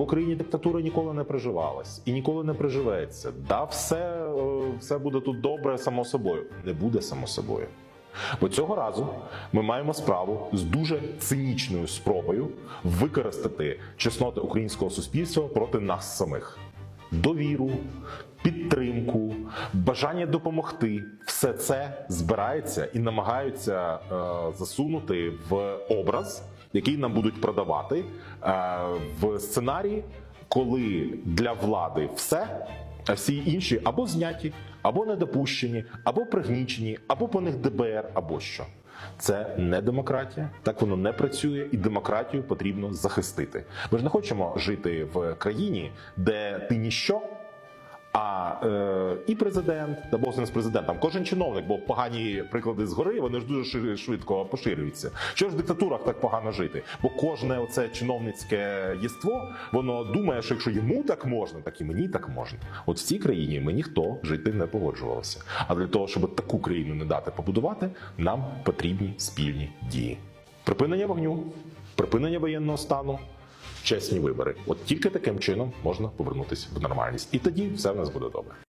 в Україні диктатура ніколи не приживалась і ніколи не приживеться. Да, все, е, все буде тут добре само собою. Не буде само собою. Бо цього разу ми маємо справу з дуже цинічною спробою використати чесноти українського суспільства проти нас самих. Довіру, підтримку, бажання допомогти все це збирається і намагаються е, засунути в образ, який нам будуть продавати е, в сценарії, коли для влади все, а всі інші або зняті, або недопущені, або пригнічені, або по них ДБР, або що. Це не демократія, так воно не працює, і демократію потрібно захистити. Ми ж не хочемо жити в країні, де ти ніщо, а е, і президент, та Бог з президентом, кожен чиновник, бо погані приклади згори, вони ж дуже швидко поширюються. Що ж в диктатурах так погано жити? Бо кожне оце чиновницьке єство, воно думає, що якщо йому так можна, так і мені так можна. От в цій країні ми ніхто жити не погоджувалося. А для того, щоб таку країну не дати побудувати, нам потрібні спільні дії. Припинення вогню, припинення воєнного стану. Чесні вибори. От тільки таким чином можна повернутися в нормальність, і тоді все в нас буде добре.